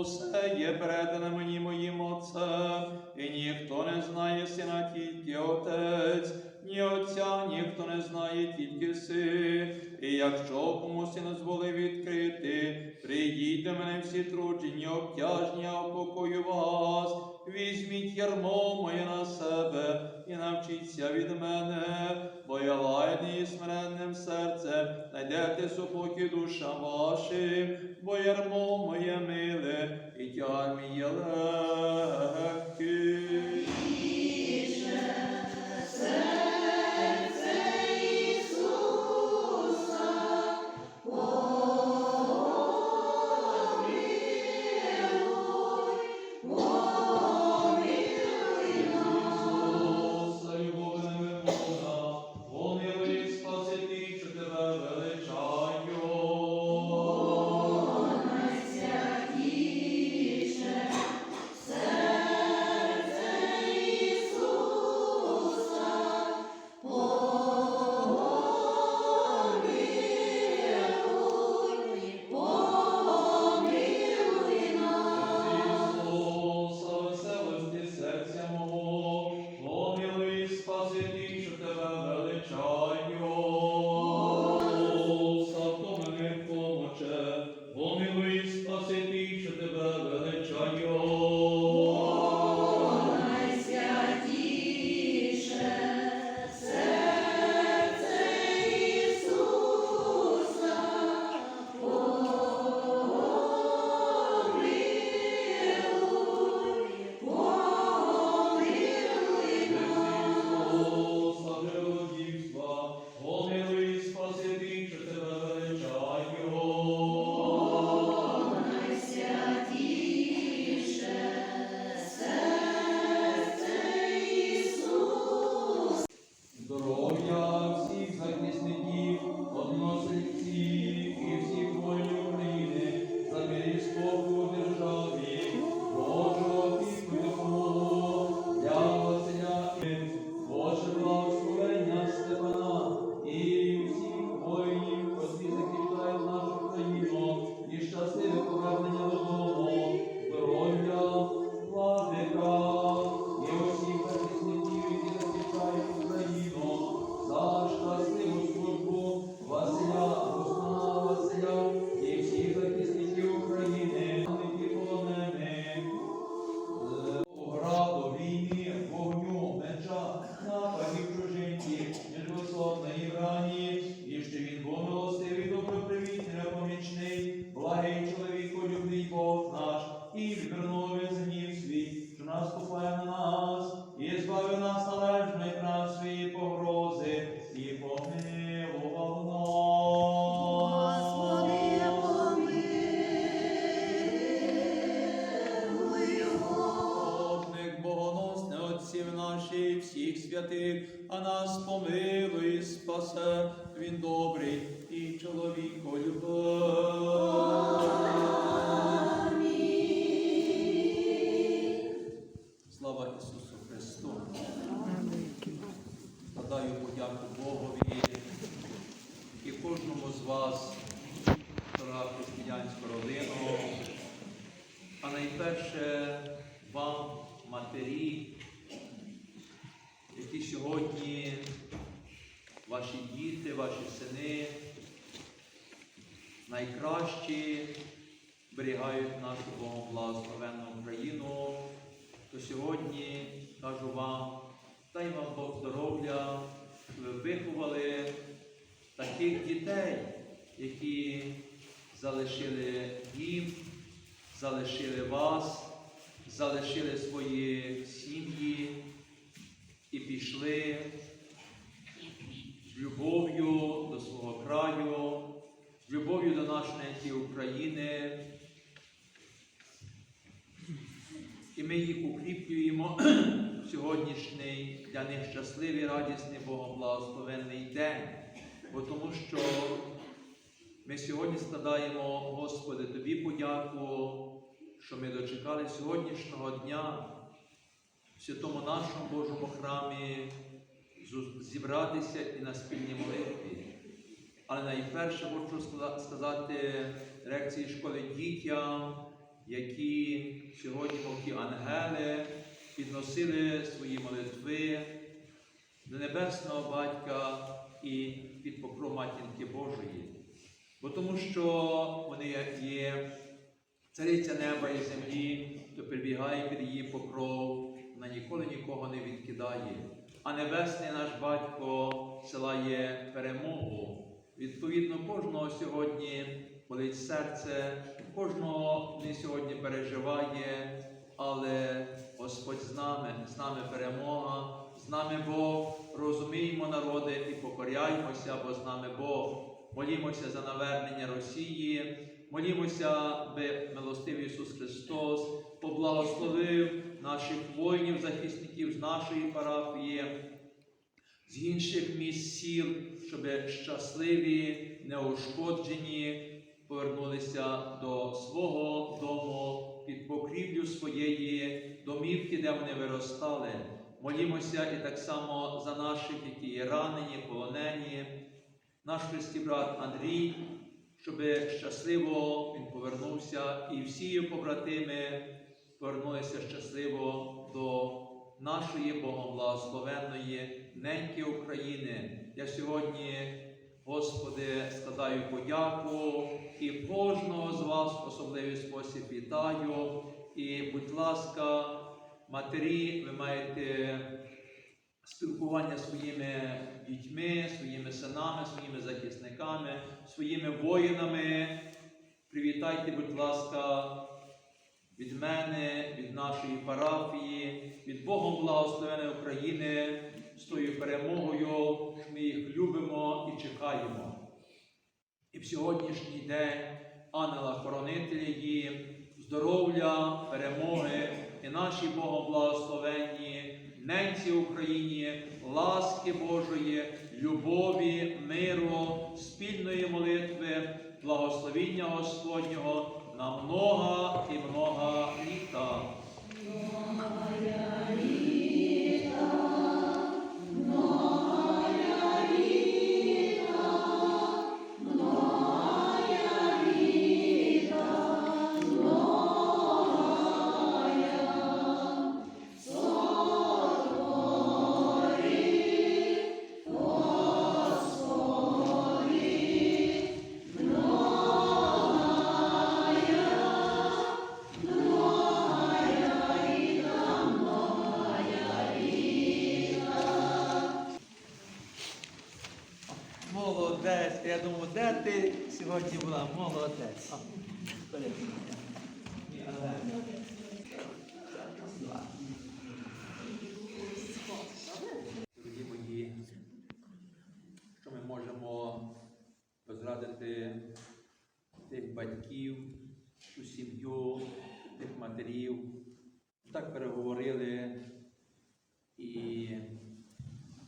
усе є передане мені моїм Отцем, і ніхто не знає сина, тільки Отець, ні Отця, ніхто не знає тільки син і якщо комусь не зволи відкрити, прийдіть мене всі тручені, обтяжні, опокою вас, візьміть ярмо моє на себе і навчіться від мене, бо я лайний і смиренним серцем найдете супокій душам вашим, бо ярмо моє миле, і тягар мій є легкий. Найкращі берігають нашу благословенну Україну, то сьогодні кажу вам, дай вам Бог здоров'я, щоб ви виховали таких дітей, які залишили дім, залишили вас, залишили свої сім'ї і пішли любов'ю до свого краю, любов'ю до нашої неньки України. І ми їх укріплюємо сьогоднішній для них щасливий, радісний, Богом благословенний день. Бо тому що ми сьогодні складаємо, Господи, Тобі подяку, що ми дочекали сьогоднішнього дня в святому нашому Божому храмі зібратися і на спільній молитві. Але найперше хочу сказати рекції школи дітям, які сьогодні, мов ті ангели, підносили свої молитви до Небесного Батька і під покров Матінки Божої. Бо тому що вони є цариця неба і землі, то прибігає під її покров, вона ніколи нікого не відкидає. А небесний наш батько силає перемогу. Відповідно, кожного сьогодні болить серце, кожного не сьогодні переживає, але Господь з нами, з нами перемога, з нами Бог, розуміємо народи і покоряймося, бо з нами Бог. Молімося за навернення Росії, молімося, аби милостивий Ісус Христос поблагословив наших воїнів, захисників з нашої парафії, з інших місць сіл, щоб щасливі, неушкоджені повернулися до свого дому під покрівлю своєї домівки, де вони виростали. Молімося і так само за наших, які є ранені, полонені. Наш христий брат Андрій, щоб щасливо він повернувся, і всі його побратими повернулися щасливо до нашої Богом благословенної неньки України. Я сьогодні, Господи, складаю подяку і кожного з вас в особливий спосіб вітаю. І, будь ласка, матері, ви маєте спілкування зі своїми дітьми, своїми синами, своїми захисниками, своїми воїнами. Привітайте, будь ласка, від мене, від нашої парафії, від Богом благословеної України з тою перемогою, ми їх любимо і чекаємо. І в сьогоднішній день ангела-хоронителя їм, здоров'я, перемоги і наші Богом благословенні ненці Україні, ласки Божої, любові, миру, спільної молитви, благословіння Господнього на много і много літа. сьогодні була молодець. Дорогі мої, що ми можемо позрадити тих батьків, ту сім'ю, тих матерів. Так переговорили і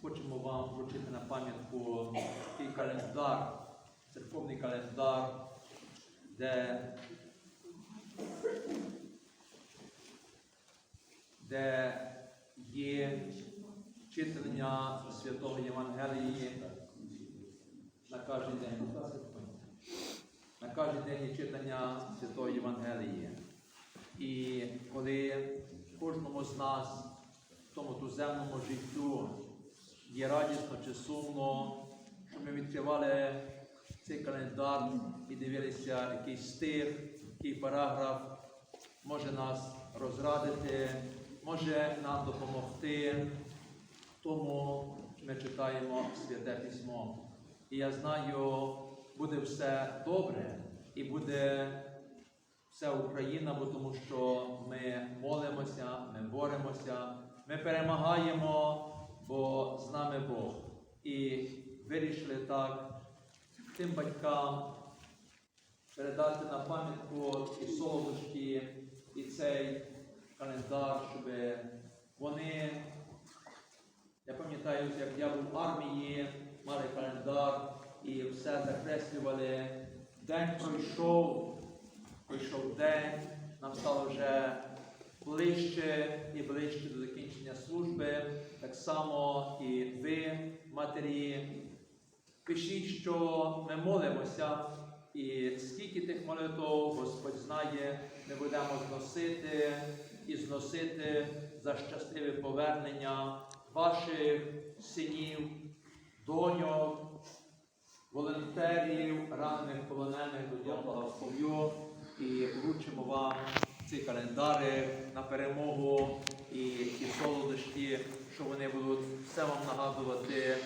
хочемо вам вручити на пам'ятку і календар церковний календар, де, де є читання Святого Євангелії на кожен день. На кожен день є читання Святого Євангелії. І коли кожному з нас в тому туземному життю є радісно чи сумно, щоб ми відкривали цей календар і дивилися якийсь стих, який параграф може нас розрадити, може нам допомогти тому, ми читаємо Святе Письмо. І я знаю, буде все добре і буде вся Україна, бо тому що ми молимося, ми боремося, ми перемагаємо, бо з нами Бог. І вирішили так тим батькам передати на пам'ятку і солодощі, і цей календар, щоб вони, я пам'ятаю, як я був в армії, мали календар і все закреслювали. День пройшов, пройшов день, нам стало вже ближче і ближче до закінчення служби. Так само і ви, матері, пишіть, що ми молимося, і скільки тих молитв Господь знає, ми будемо зносити і зносити за щасливе повернення ваших синів, доньок, волонтерів, ранених полонених до Дня благословлю. І вручимо вам ці календари на перемогу і ті солодощі, що вони будуть все вам нагадувати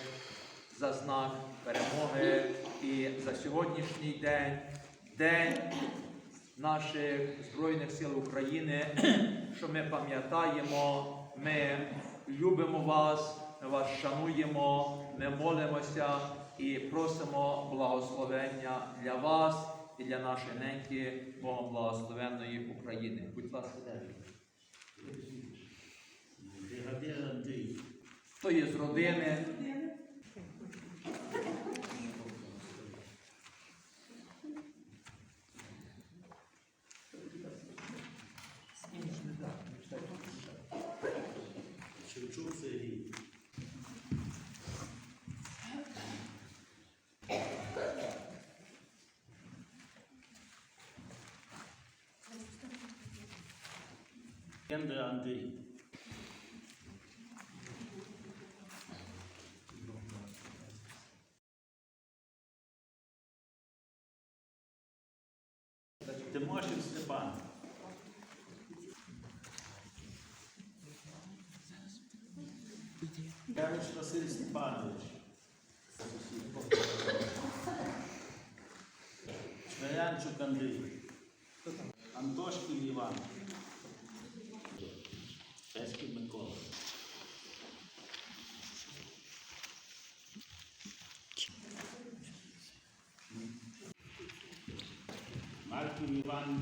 за знак перемоги і за сьогоднішній день, день наших Збройних сил України, що ми пам'ятаємо, ми любимо вас, ми вас шануємо, ми молимося і просимо благословення для вас і для нашої неньки Богом благословенної України. Будь ласка. Бригадир Андрій. Хто є з родини? Андрій. Тимошин Степан. Ярич Василь Степанович. Шверянчук Андрій. Марків Іван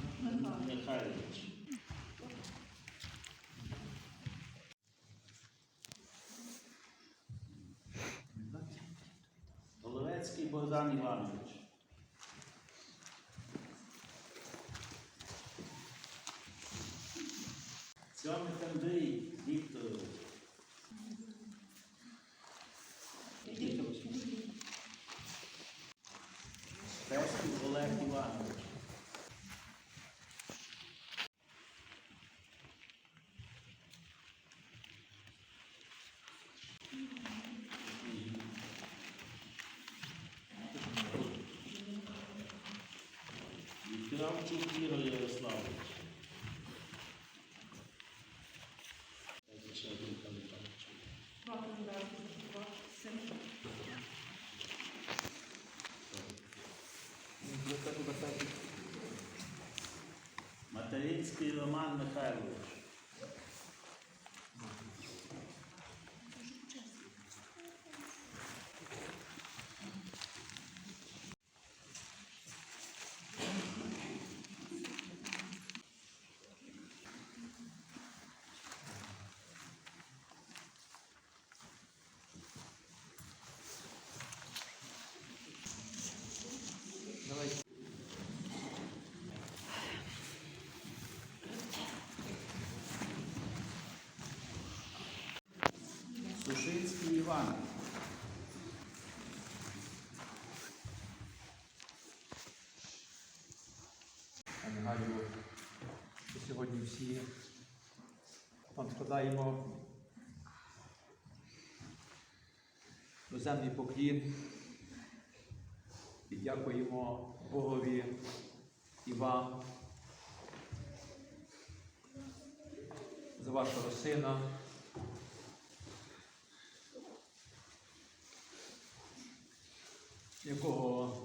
Кравчук Ігор Ярославович. Материнський Роман Михайлович. Душинський Іван. Пані Галю, ми сьогодні всі вам складаємо доземний поклін і дякуємо Богові і вам за вашого сина. Якого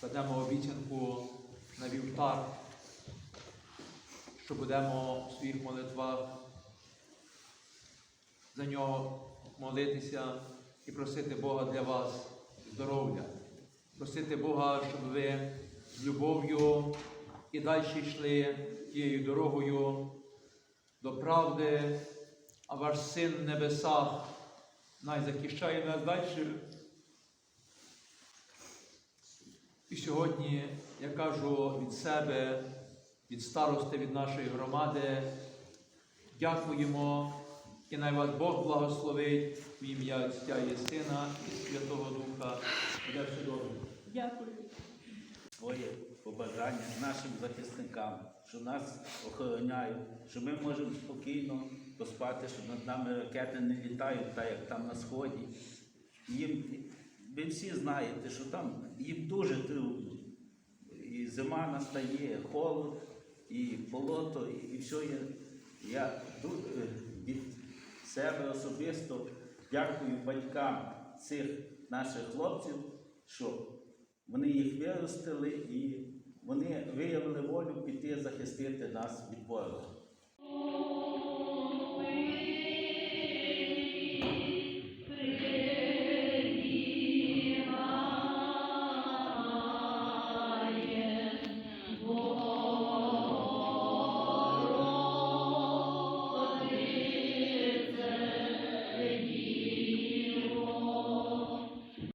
кладемо обіцянку на вівтар, що будемо в своїх молитвах за нього молитися і просити Бога для вас здоров'я, просити Бога, щоб ви з любов'ю і далі йшли тією дорогою до правди, а ваш син в небесах най нас далі. І сьогодні я кажу від себе, від старости, від нашої громади, дякуємо і най вас Бог благословить в ім'я Отця і Сина і Святого Духа. Все добре. Твоє побажання нашим захисникам, що нас охороняють, що ми можемо спокійно поспати, що над нами ракети не літають, так як там на сході. Їм, ви всі знаєте, що там їм дуже трудно. І зима настає, холод, і болото, і, все є. Я ду- е, від себе особисто дякую батькам цих наших хлопців, що вони їх виростили і вони виявили волю піти захистити нас від ворога.